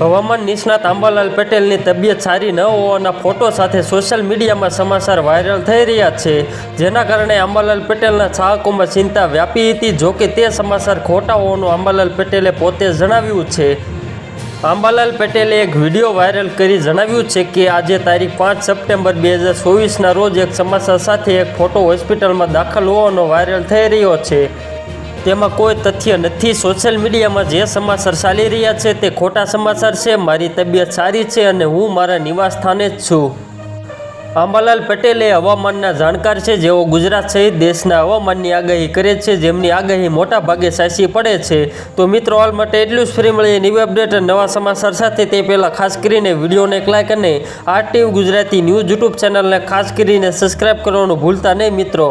હવામાન નિષ્ણાત આંબાલાલ પટેલની તબિયત સારી ન હોવાના ફોટો સાથે સોશિયલ મીડિયામાં સમાચાર વાયરલ થઈ રહ્યા છે. જેના કારણે આંબાલાલ પટેલના ચાહકોમાં ચિંતા વ્યાપી હતી જોકે તે સમાચાર ખોટા હોવાનું આંબાલાલ પટેલે પોતે જણાવ્યું છે. આંબાલાલ પટેલે એક વીડિયો વાયરલ કરી જણાવ્યું છે કે આજે તારીખ પાંચ સપ્ટેમ્બર બે હજાર ચોવીસના રોજ એક સમાચાર સાથે એક ફોટો હોસ્પિટલમાં દાખલ હોવાનો વાયરલ થઈ રહ્યો છે. તેમાં કોઈ તથ્ય નથી. સોશિયલ મીડિયામાં જે સમાચાર ચાલી રહ્યા છે તે ખોટા સમાચાર છે. મારી તબિયત સારી છે અને હું મારા નિવાસ સ્થાને જ છું. આંબાલાલ પટેલ એ હવામાનના જાણકાર છે. જેઓ ગુજરાત સહિત દેશના હવામાનની આગાહી કરે છે. જેમની આગાહી મોટા ભાગે સાચી પડે છે. તો મિત્રો, હાલ માટે એટલું જ. ફ્રી મળીએ ન્યૂ અપડેટ અને નવા સમાચાર સાથે. તે પહેલાં ખાસ કરીને વિડીયોને એક લાઇક અને આરટીવી ગુજરાતી ન્યૂઝ યુટ્યુબ ચેનલને ખાસ કરીને સબસ્ક્રાઇબ કરવાનું ભૂલતા નહીં મિત્રો.